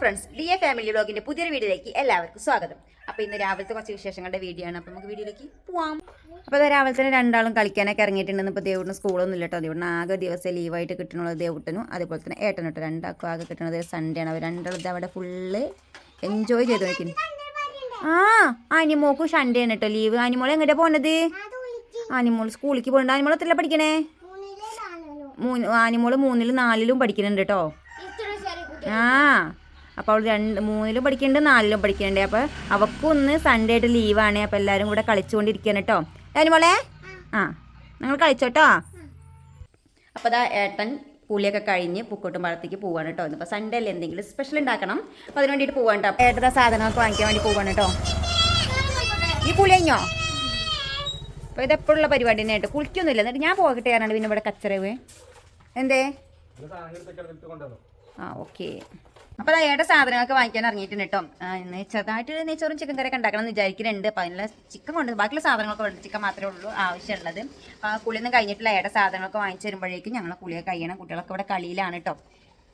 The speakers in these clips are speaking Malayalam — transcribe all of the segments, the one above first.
ഫ്രണ്ട്സ് ഡി എ ഫാമിലി വ്ലോഗിന്റെ പുതിയൊരു വീഡിയോയിലേക്ക് എല്ലാവർക്കും സ്വാഗതം. അപ്പോൾ ഇന്ന് രാവിലത്തെ കുറച്ച് വിശേഷങ്ങളുടെ വീഡിയോ ആണ്. അപ്പോൾ നമുക്ക് വീഡിയോയിലേക്ക് പോവാം. അപ്പോൾ രാവിലെ തന്നെ രണ്ടാളും കളിക്കാനൊക്കെ ഇറങ്ങിയിട്ടുണ്ടെന്ന് ഇപ്പോൾ ദേവുട്ടിന് സ്കൂളൊന്നും ഇല്ല കേട്ടോ ദേവുട്ടിന് ആകെ ദിവസം ലീവായിട്ട് കിട്ടണുള്ളത് ദേവുട്ടനും അതുപോലെ തന്നെ ഏട്ടനും കേട്ടോ രണ്ടാൾക്കും ആകെ കിട്ടണത് സൺഡേ ആണ്. അവർ രണ്ടാളും അവിടെ ഫുള്ള് എൻജോയ് ചെയ്ത് നോക്കുന്നു ആ അനിമോക്കും സൺഡേ ആണ് കേട്ടോ ലീവ് ആനിമോൾ എങ്ങോട്ടാ പോണത്? ആനിമോൾ സ്കൂളിലേക്ക് പോകണ്ട ആനിമോൾ എത്രല്ല പഠിക്കണേ? മൂന്ന് അനിമോൾ മൂന്നിലും നാലിലും പഠിക്കുന്നുണ്ട് കേട്ടോ ആ. അപ്പോൾ അവൾ രണ്ട് മൂന്നിലും പഠിക്കുന്നുണ്ട് നാലിലും പഠിക്കുന്നുണ്ട് അപ്പോൾ അവൾക്കും ഒന്ന് സൺഡേ ആയിട്ട് ലീവാണ് അപ്പോൾ എല്ലാവരും കൂടെ കളിച്ചുകൊണ്ടിരിക്കുകയാണ് കേട്ടോ. മോളെ? ആ നിങ്ങൾ കളിച്ചോട്ടോ അപ്പോൾ അതാ ഏട്ടൻ കൂലിയൊക്കെ കഴിഞ്ഞ് പൂക്കോട്ടും പഴത്തേക്ക് പോവാണ് കേട്ടോ. ഇന്നിപ്പോൾ സൺഡേ അല്ലേ എന്തെങ്കിലും സ്പെഷ്യൽ ഉണ്ടാക്കണം. അപ്പോൾ അതിന് വേണ്ടിയിട്ട് പോവാണ് കേട്ടോ. ഏട്ടന്റെ സാധനങ്ങളൊക്കെ വാങ്ങിക്കാൻ വേണ്ടി പോവാണ് കേട്ടോ. ഈ പുളി കഴിഞ്ഞോ? അപ്പോൾ ഇതെപ്പോഴുള്ള പരിപാടി തന്നെ കേട്ടോ. കുളിക്കൊന്നുമില്ല. എന്നിട്ട് ഞാൻ പോകട്ടെ കാരണം പിന്നെ ഇവിടെ കച്ചറവ്. എന്തേ? ആ ഓക്കെ. അപ്പോൾ ഏട്ട സാധനങ്ങളൊക്കെ വാങ്ങിക്കാൻ ഇറങ്ങിയിട്ടുണ്ട് കേട്ടോ. ചെറുതായിട്ട് നെയ്ച്ചോറും ചിക്കൻ കറിയൊക്കെ ഉണ്ടാക്കണം എന്ന് വിചാരിക്കുന്നുണ്ട്. അപ്പോൾ അതിനുള്ള ചിക്കൻ കൊണ്ട് ബാക്കിയുള്ള സാധനങ്ങളൊക്കെ വേണ്ട ചിക്കൻ മാത്രമേ ഉള്ളൂ ആവശ്യമുള്ളത്. കുളിയൊന്നും കഴിഞ്ഞിട്ടില്ല. ഏട്ട സാധനങ്ങളൊക്കെ വാങ്ങിച്ചു വരുമ്പോഴേക്കും ഞങ്ങൾ കുളിയൊക്കെ കഴിയണം. കുട്ടികളൊക്കെ ഇവിടെ കളിയിലാണ് കേട്ടോ.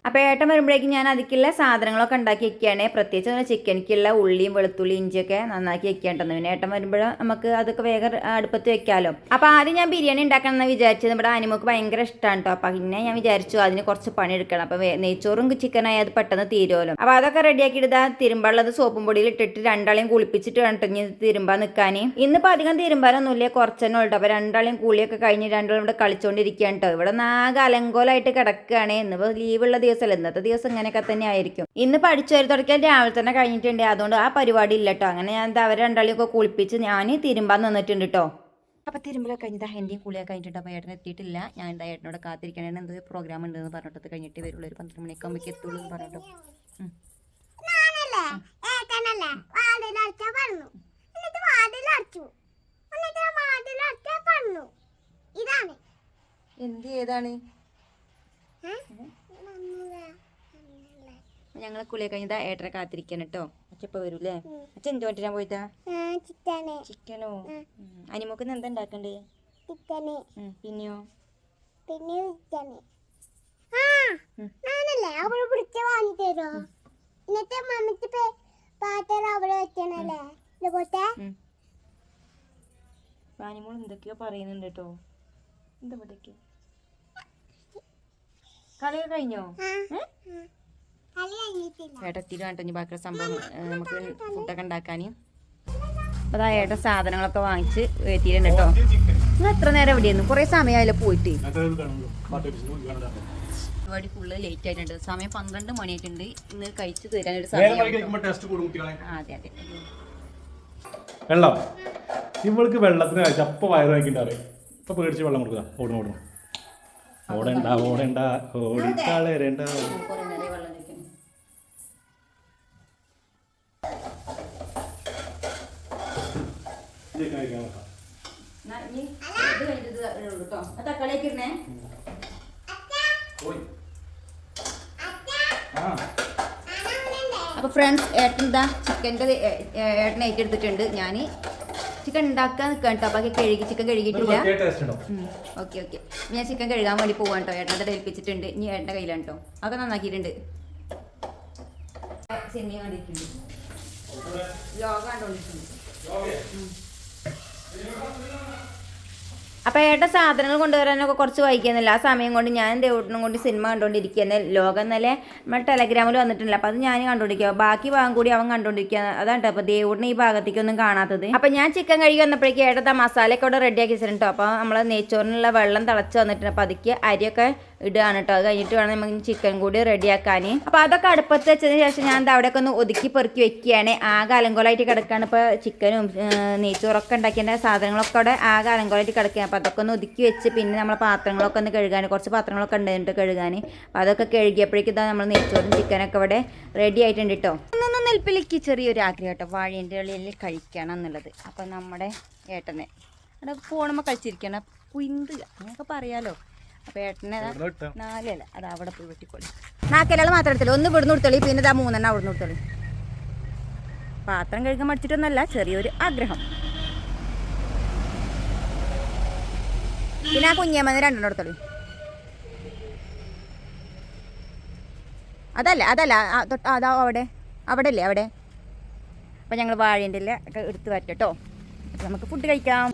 അപ്പോൾ ഏട്ടൻ വരുമ്പോഴേക്കും ഞാൻ അതിക്കുള്ള സാധനങ്ങളൊക്കെ ഉണ്ടാക്കി വെക്കുകയാണ്. പ്രത്യേകിച്ച് അങ്ങനെ ചിക്കനിക്കുള്ള ഉള്ളിയും വെളുത്തുള്ളി ഇഞ്ചിയൊക്കെ നന്നാക്കി വെക്കേണ്ടത് പിന്നെ ഏട്ടൻ വരുമ്പോൾ നമുക്ക് അതൊക്കെ വേഗം അടുപ്പത്ത് വെക്കാമല്ലോ അപ്പോൾ ആദ്യം ഞാൻ ബിരിയാണി ഉണ്ടാക്കണം എന്ന് വിചാരിച്ചത്. നമ്മുടെ അനിമക്ക് ഭയങ്കര ഇഷ്ടമാണ് കേട്ടോ അപ്പോൾ പിന്നെ ഞാൻ വിചാരിച്ചു അതിന് കുറച്ച് പണി എടുക്കണം. അപ്പോൾ നെയ്ച്ചോറും ചിക്കനായി അത് പെട്ടെന്ന് തീരുമല്ലോ അപ്പോൾ അതൊക്കെ റെഡിയാക്കി ഇടുക തിരുമ്പാനുള്ളത് സോപ്പും പൊടിയിൽ ഇട്ടിട്ട് രണ്ടാളെയും കുളിപ്പിച്ചിട്ട് വേണം ഇനി തിരുമ്പാൻ നിൽക്കാൻ ഇന്നിപ്പോൾ അധികം തിരുമ്പാനൊന്നുമില്ല. കുറച്ചെന്നെ ഉള്ളു. അപ്പോൾ രണ്ടാളെയും കുളിയൊക്കെ കഴിഞ്ഞ് രണ്ടാളും ഇവിടെ കളിച്ചുകൊണ്ടിരിക്കുകയാണ് കേട്ടോ ഇവിടെ നാഗ അലങ്കോലായിട്ട് കിടക്കുകയാണ്. ഇന്നിപ്പോൾ ലീവുള്ള ദിവസമല്ല? ഇന്നത്തെ ദിവസം ഇങ്ങനെയൊക്കെ തന്നെ ആയിരിക്കും. ഇന്ന് പഠിച്ചു വരി തുടക്കാൻ രാവിലെ തന്നെ കഴിഞ്ഞിട്ടുണ്ട്. അതുകൊണ്ട് ആ പരിപാടി ഇല്ല കേട്ടോ അങ്ങനെ ഞാൻ അവരെ രണ്ടാളിയൊക്കെ കുളിപ്പിച്ച് ഞാൻ തിരുമ്പാൻ നിന്നിട്ടുണ്ട് കേട്ടോ അപ്പോൾ തിരുമ്പലൊക്കെ കഴിഞ്ഞിട്ട് എന്റെയും കുളിയൊക്കെ കഴിഞ്ഞിട്ട് അപ്പോൾ ഏട്ടൻ എത്തിയിട്ടില്ല. ഞാൻ എന്താ ഏട്ടനോട് കാത്തിരിക്കണേ? എന്തൊരു പ്രോഗ്രാം ഉണ്ടെന്ന് പറഞ്ഞിട്ട് കഴിഞ്ഞിട്ട് വരുള്ളൂ. ഒരു പന്ത്രണ്ട് മണിയൊക്കെ ആകുമ്പോൾ എത്തുള്ളൂ എന്ന് പറഞ്ഞിട്ടോ. എന്ത് ഞാനല്ലേ ഞങ്ങൾ കുളിയെ കഴിഞ്ഞാൽ ഏട്ടനെ കാത്തിരിക്കണം കേട്ടോ അച്ഛപ്പ വരൂല്ലേ? അച്ഛൻ എന്ത് പറ്റിനാ പോയിട്ടാ ചിക്കന്. അനിമോക്ക് എന്താ ഉണ്ടാക്കണ്ടേ ചിക്കന്. പിന്നെയോ? പിന്നെ ചിക്കന്. ആ ഉം. അവൾ പിടിച്ച വാങ്ങി തരോ എന്നിട്ട് മമ്മിക്ക് പേ- പാത്രം അവിടെ വെക്കണല്ലേ? ഇതുപോലത്തെ അനിമോൾ എന്തൊക്കെയോ പറയുന്നുണ്ട് കേട്ടോ എന്താ കളിയൊക്കെ കഴിഞ്ഞോ? ഏ? ഏട്ട എത്തിയിട്ട് വേണ്ട ഇനി ബാക്കിയുള്ള സംഭവം നമുക്ക് ഫുഡൊക്കെ ഉണ്ടാക്കാൻ അപ്പോൾ അതാ ഏട്ട സാധനങ്ങളൊക്കെ വാങ്ങിച്ച് എത്തിയിട്ടുണ്ട് കേട്ടോ. നിങ്ങൾ എത്ര നേരം എവിടെയായിരുന്നു കുറേ സമയമായല്ലോ പോയിട്ട്. പരിപാടി ഫുള്ള് ലേറ്റ് ആയിട്ടുണ്ട്. സമയം പന്ത്രണ്ട് മണിയായിട്ടുണ്ട്. ഇന്ന് കഴിച്ചു തരാനൊരു സമയം അതെ അതെ. വെള്ളം. ഇവൾക്ക് വെള്ളത്തിന് കഴിച്ച അപ്പൊ വയറ് വാങ്ങിണ്ടാറ് ഇപ്പൊ പേടിച്ച് വെള്ളം കൊടുക്കുക. ഓടണം ഓടണം ഓടണ്ട ഓടണ്ട. ഓടിക്കളരണ്ട കുറേ നേരം വെള്ളം കഴിക്കണം എന്നാ ഇനി ഇത് കഴിഞ്ഞിട്ട് ഇത് ഇടുള്ളൂ കേട്ടോ ആ തക്കാളിയൊക്കെ ഇടണേ അപ്പോൾ ഫ്രണ്ട്സ് ഏട്ടൻ ഇതാ ചിക്കന്റെ ഏട്ടനെ ഏറ്റെടുത്തിട്ടുണ്ട് ഞാൻ ചിക്കൻ ഉണ്ടാക്കാൻ നിൽക്കാൻ കേട്ടോ അപ്പോൾ കഴുകി ചിക്കൻ കഴുകിയിട്ടില്ല. Okay okay. ഞാൻ ചിക്കൻ കഴുകാൻ വേണ്ടി പോവാൻ കേട്ടോ ഏട്ടന്റെ ഏൽപ്പിച്ചിട്ടുണ്ട്. ഇനി ഏട്ടന്റെ കയ്യിലാണ് കേട്ടോ അതൊക്കെ നന്നാക്കിയിട്ടുണ്ട്. സിനിമ കണ്ടിട്ടുണ്ട്. ലോകം കണ്ടോണ്ടിട്ടുണ്ട് അപ്പോൾ ഏട്ട സാധനങ്ങൾ കൊണ്ടുവരാനൊക്കെ കുറച്ച് വൈകുന്നില്ല ആ സമയം കൊണ്ട് ഞാൻ ദേവൂട്ടിനും കൊണ്ട് സിനിമ കണ്ടുകൊണ്ടിരിക്കുകയാണ് ലോകം ഇന്നലെ നമ്മൾ ടെലഗ്രാമിൽ വന്നിട്ടില്ല. അപ്പോൾ അത് ഞാൻ കണ്ടുകൊണ്ടിരിക്കുക ബാക്കി ഭാഗം കൂടി അവൻ കണ്ടുകൊണ്ടിരിക്കുക അതാണ് അപ്പോൾ ദേവൂട്ടിന് ഈ ഭാഗത്തേക്കൊന്നും കാണാത്തത്. അപ്പോൾ ഞാൻ ചിക്കൻ കഴുകി വന്നപ്പോഴേക്കും ഏട്ടത്തെ മസാലയൊക്കെ അവിടെ റെഡിയാക്കി വെച്ചിട്ടുണ്ട് അപ്പോൾ നമ്മൾ നെയ്ച്ചോറിനുള്ള വെള്ളം തിളച്ച് വന്നിട്ടുണ്ട്. അപ്പോൾ അതിക്ക് അരിയൊക്കെ ഇടുകയാണ് കേട്ടോ അത് കഴിഞ്ഞിട്ട് വേണം നമുക്ക് ചിക്കൻ കൂടി റെഡിയാക്കാൻ അപ്പോൾ അതൊക്കെ അടുപ്പത്ത് വെച്ചതിന് ശേഷം ഞാൻ അവിടെയൊക്കെ ഒന്ന് ഒതുക്കി പെറുക്കി വെക്കുകയാണ്. ആകെ അലങ്കോലമായിട്ട് കിടക്കുകയാണ് ഇപ്പോൾ ചിക്കനും നെയ്ച്ചോറൊക്കെ ഉണ്ടാക്കിയതിന്റെ സാധനങ്ങളൊക്കെ അവിടെ ആകെ അലങ്കോലമായിട്ട് കിടക്കുകയാണ്. അപ്പോൾ അതൊക്കെ ഒന്ന് ഒതുക്കി വെച്ച് പിന്നെ നമ്മളെ പാത്രങ്ങളൊക്കെ ഒന്ന് കഴുകാൻ കുറച്ച് പാത്രങ്ങളൊക്കെ ഉണ്ടായിട്ട് കഴുകാൻ അപ്പോൾ അതൊക്കെ കഴുകിയപ്പോഴേക്കും ഇതാ നമ്മൾ നെയ്ച്ചോറും ചിക്കനൊക്കെ ഇവിടെ റെഡി ആയിട്ടുണ്ട് കേട്ടോ നെൽപ്പിലേക്ക് ചെറിയൊരു ആഗ്രഹം കേട്ടോ വാഴേന്റെ ഇളയിൽ കഴിക്കണം എന്നുള്ളത്. അപ്പോൾ നമ്മുടെ ഏട്ടനെ. അവിടെ ഫോണുമ്പോൾ കഴിച്ചിരിക്കണം കുന്തുക അങ്ങനെയൊക്കെ പറയാലോ. അപ്പോൾ ഏട്ടനെ നാലല്ല അത് അവിടെ പോയി വെട്ടിക്കോളി നാക്കലാൾ മാത്രം എടുത്തോളൂ ഒന്ന് ഇവിടുന്ന് കൊടുത്തോളി. പിന്നെ ഇതാ മൂന്നെണ്ണം അവിടുന്ന് കൊടുത്തോളി. പാത്രം കഴുകാൻ മടിച്ചിട്ടൊന്നല്ല ചെറിയൊരു ആഗ്രഹം. പിന്നെ ആ കുഞ്ഞമ്മന്ന് രണ്ടെണ്ണം എടുത്തോളി അതല്ല അതല്ല. അതാ അവിടെ. അവിടെ അല്ലേ അവിടെ? അപ്പം ഞങ്ങൾ വാഴേന്റെ ഒക്കെ എടുത്ത് വരട്ടോ നമുക്ക് ഫുഡ് കഴിക്കാം.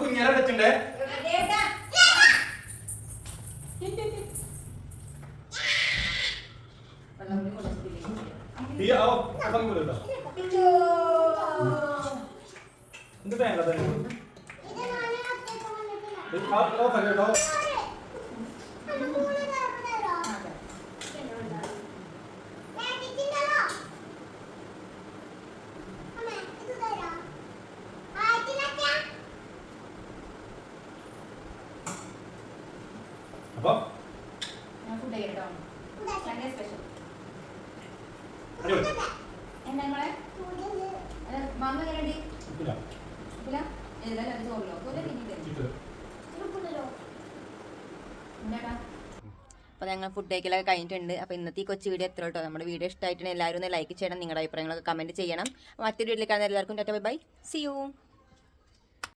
കുഞ്ഞാലെ വെച്ചിണ്ടേ ഈ ആ അപ്പം കൊടുത്തോ എന്ത് തേങ്ങ തന്നെ ഓ കേട്ടോ അമ്മ മൂന്ന് നേരം തരോ? വേണ്ടിച്ചില്ലല്ലോ. അമ്മേ, ഇത് തരാം. ആയിരത്തിനൊക്കെയാ? അപ്പൊ ഫുഡ് കഴിക്കട്ടോ ഉണ്ടാക്കി. സ്പെഷ്യൽ അടിപൊളി എന്താ നിങ്ങളെ കൂടുതൽ മാമ എങ്ങനെയുണ്ട് ഇല്ല ഇല്ല ഏതായാലും അത് ചോറിലോ ചോറിലെ പിന്നീട് ചിക്കൻ കൂടുതലോ? അപ്പോൾ ഞങ്ങൾ ഫുഡ് കഴിക്കലൊക്കെ കഴിഞ്ഞിട്ടുണ്ട്. അപ്പോൾ ഇന്നത്തെ ഈ കൊച്ചു വീഡിയോ എത്ര കേട്ടോ നമ്മുടെ വീഡിയോ ഇഷ്ടമായിട്ടുണ്ടെങ്കിൽ എല്ലാവരും ഒന്ന് ലൈക്ക് ചെയ്യണം നിങ്ങളുടെ അഭിപ്രായങ്ങളൊക്കെ കമന്റ് ചെയ്യണം. മറ്റൊരു വീട്ടിൽ കാണുന്ന എല്ലാവർക്കും tata bye bye. See you